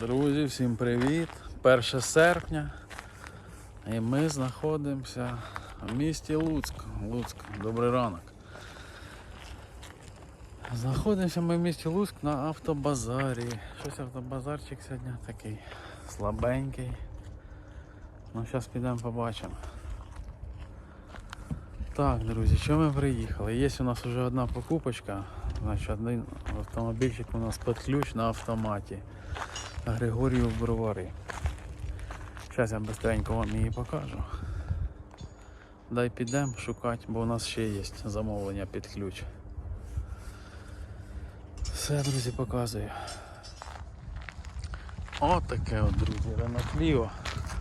Друзі, всім привіт! 1 серпня. І ми знаходимося в місті Луцьк. Луцьк, добрий ранок. Знаходимося ми в місті Луцьк на автобазарі. Щось автобазарчик сьогодні такий слабенький. Ну, зараз підемо побачимо. Так, друзі, що ми приїхали? Є у нас вже одна покупочка. Значить, один автомобільчик у нас під ключ на автоматі. Григорію в Бровари. Зараз я быстренько вам її покажу. Дай підемо шукати, бо у нас ще є замовлення під ключ. Все, друзі, показую. От таке от, друзі, Renault Clio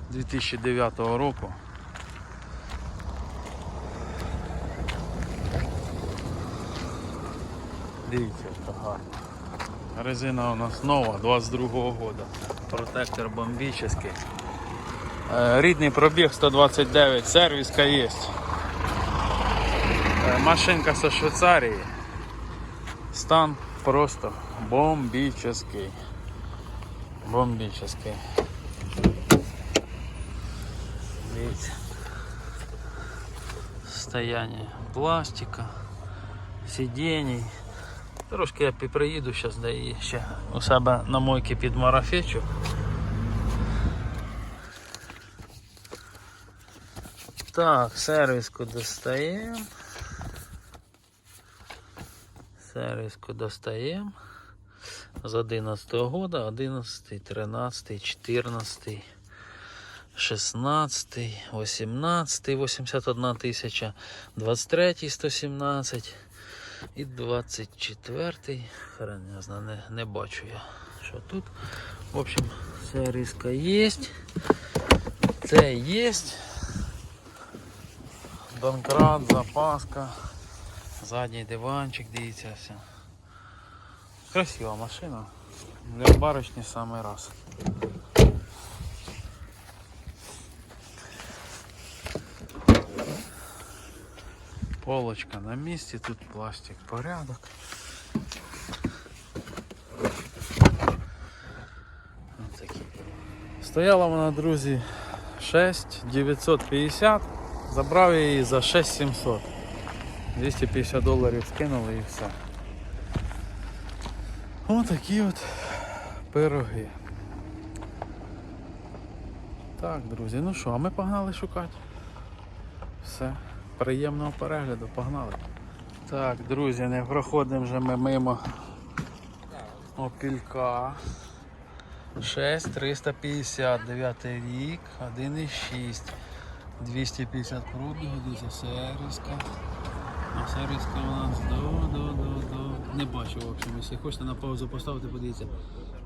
2009 року. Дивіться, яка гарна. Резина у нас нова, 22-го года. Протектор бомбічний. Е, Рідний пробіг 129, сервіска є. Е, Машинка зі Швейцарії. Стан просто бомбічний. Бомбічний. Дивіться. Состояние пластика, сидений. Трошки я приїду зараз, де її ще у себе на мойці під марафечу. Так, сервіску достаємо. Сервіску достаємо. З 11 -го года, 11, 13, 14, 16, 18, 81 тисяча, 23, 117 і 24-й, хрен я не, не бачу я, що тут. В общем, сервіска є. Це є. Донкрат, запаска, задній диванчик, дивіться все. Красива машина. Для барочні самий раз. Полочка на місці, тут пластик порядок. Стояла вона, друзі, 6950. Забрав я її за 6700. 250 доларів скинули і все. Ось такі от пироги. Так, друзі, ну що, а ми погнали шукати. Все. Приємного перегляду, погнали. Так, друзі, не проходимо вже ми мимо опілька. 6, 350, 9 рік, 1,6, 250 пробігу, дивіться, сервіска. А сервіска у нас до, до, до, до. Не бачу, в общем, якщо хочете на паузу поставити, подивіться.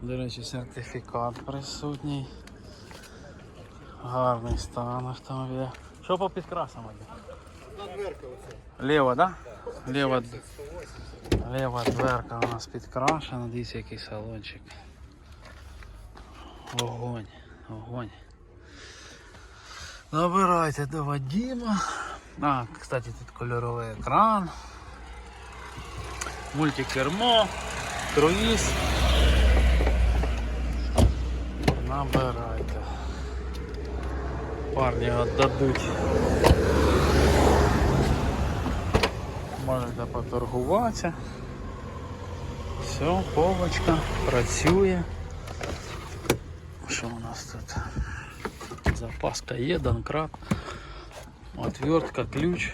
До речі, сертифікат присутній. Гарний стан автомобіля. Що по підкрасам? Лева, да? Лева, лева дверка у нас підкрашена, дивіться який салончик. Огонь, огонь. Набирайте до Вадима. А, кстати, тут кольоровий екран. Мультикермо, круїз. Набирайте. Парні віддадуть. Можете поторгуватися. Все, полочка працює. Що у нас тут? Запаска є, донкрат, отвертка, ключ.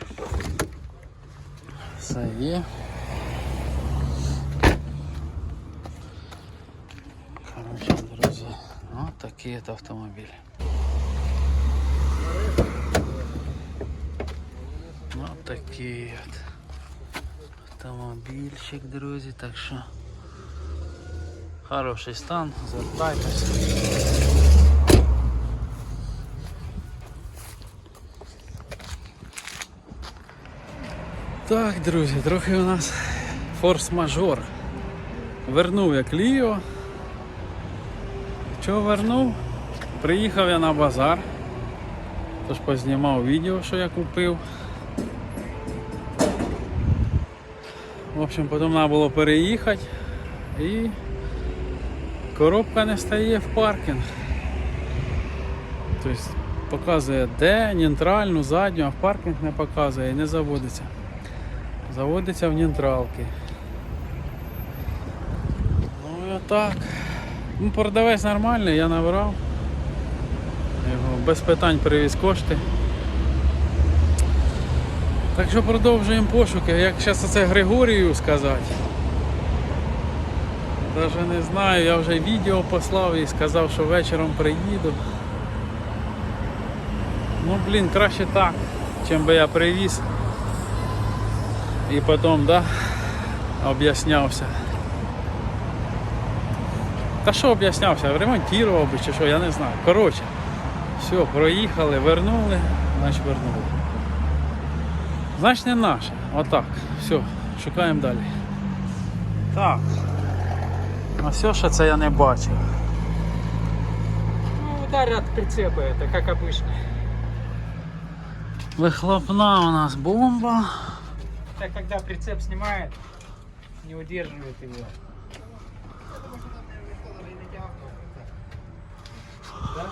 Все є. Короче, друзі, вот такий от автомобіль. Вот такий от Автомобільчик, друзі, так що хороший стан, звертайтесь. Так, друзі, трохи у нас форс-мажор. Вернув я Кліо. Чого вернув? Приїхав я на базар. Тож познімав відео, що я купив. В общем, потім треба було переїхати і коробка не стає в паркінг. Тобто показує де, нейтральну, задню, а в паркінг не показує і не заводиться. Заводиться в нейтралки. Ну і отак. Ну, продавець нормальний, я набрав. Його без питань привіз кошти. Так що продовжуємо пошуки. Як зараз це Григорію сказати. Даже не знаю, я вже відео послав і сказав, що вечором приїду. Ну блін, краще так, чим би я привіз. І потім, да, об'яснявся. Та що об'яснявся? Ремонтував би чи що, я не знаю. Коротше, все, проїхали, вернули, значить вернули. Значить не наше. Отак. Все, шукаємо далі. Так. А все, що це я не бачив. Ну, удар от прицепа это, как обычно. Вихлопна у нас бомба. Так, когда прицеп снимает, не удерживает его. Да?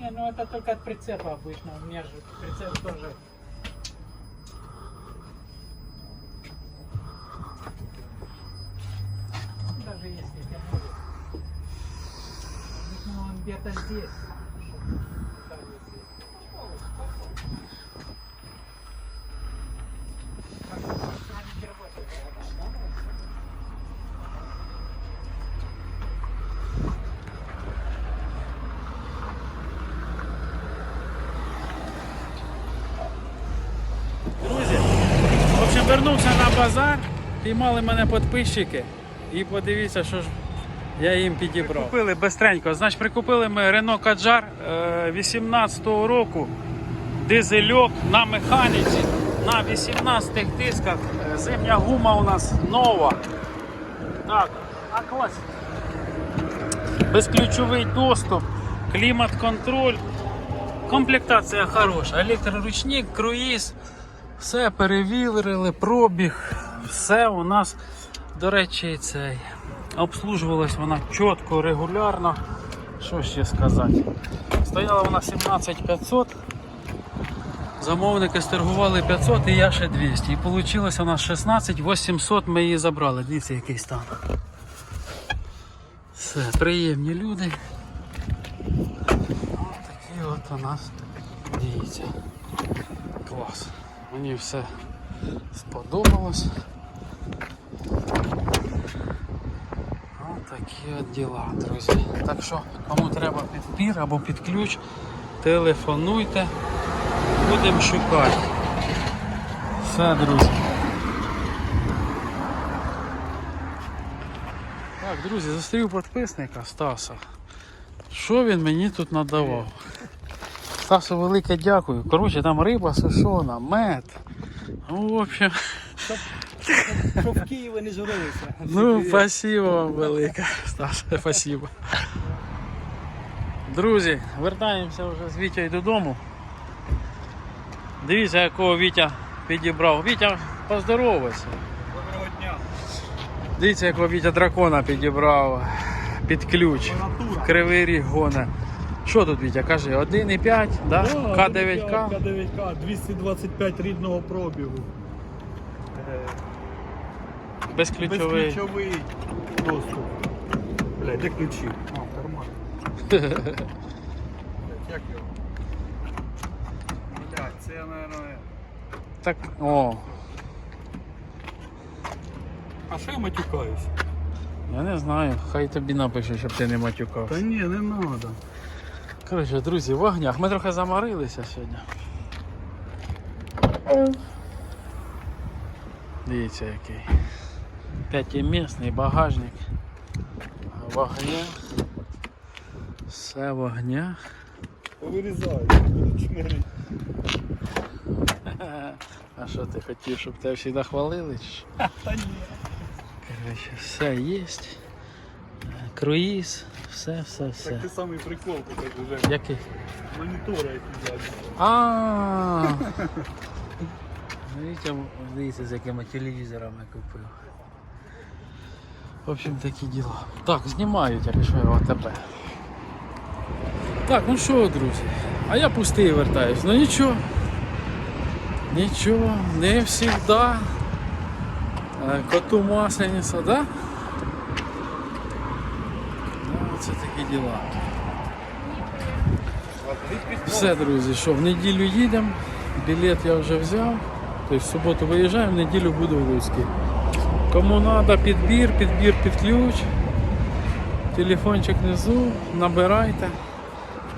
Не, ну это только от прицепа обычно. У меня же прицеп тоже. Где-то здесь. Друзі, в общем, вернувся на базар, піймали мене підписчики і подивіться, що ж я їм підібрав. Купили бистренько. Значить, прикупили ми Renault Kadjar 18-го року. Дизельок на механіці на 18 дисках. Е, Зимня гума у нас нова. Так, а ось безключовий доступ, клімат-контроль. Комплектація хороша. Електроручник, круїз. Все перевірили, пробіг. Все у нас, до речі, цей. Обслужувалась вона чітко, регулярно. Що ще сказати? Стояла вона 17500. Замовники стергували 500 і я ще 200. І вийшло у нас 16 800 ми її забрали. Дивіться, який стан. Все, приємні люди. Ось такі от у нас дивіться. Клас. Мені все сподобалось. Такі от діла, друзі. Так що, кому треба підпір або під ключ, телефонуйте, будемо шукати. Все, друзі. Так, друзі, зустрів підписника Стаса. Що він мені тут надавав? Стасу велике дякую. Коротше, там риба сушона, мед. Ну, в общем, Щоб в Києві не журилися. ну, спасибо вам велике. Стас, спасибо. Друзі, вертаємося вже з Вітєю додому. Дивіться, якого Вітя підібрав. Вітя, поздоровайся. Доброго дня. Дивіться, якого Вітя дракона підібрав під ключ. В Кривий ріг гоне. Що тут Вітя? Кажи, 1,5, да? К9К. К9К, 225 рідного пробігу. Е, Безключовий. Безключовий доступ. Бля, де ключі? А, в кармані. Блядь, Як його? Блядь, це я, наверное... Так, о, А що я матюкаюсь? я не знаю, хай тобі напише, щоб ти не матюкався. Та ні, не надо. Коротше, друзі, в огнях. Ми трохи заморилися сьогодні. Дивіться який. П'ятимісний багажник. В огнях. Все в огнях. Вирізай, чмирить. А що ти хотів, щоб тебе завжди хвалили? Та ні. Коротше, все є. Круїз, все, все, все. Так ти самий прикол покажи, Жень. Який? Монітора які. А. Дивіться, дивіться, з якими телевізорами купив. В общем, такі діла. Так, знімають, я пішов в АТБ. Так, ну що, друзі, а я пустий вертаюсь. Ну нічого. Нічого, не всегда. Е, Коту маслениця, да? Ну, це такі діла. Все, друзі, що в неділю їдемо. Білет я вже взяв. Тобто в суботу виїжджаємо, в неділю буду в Луцькі. Кому треба підбір, підбір під ключ. Телефончик внизу, набирайте,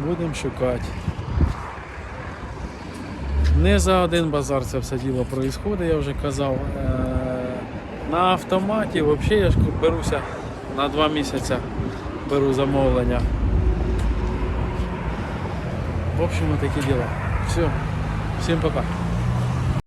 будемо шукати. Не за один базар це все діло відбувається, я вже казав. Е, На автоматі взагалі я ж беруся на два місяці беру замовлення. В общем, такі діла. Все, всім пока.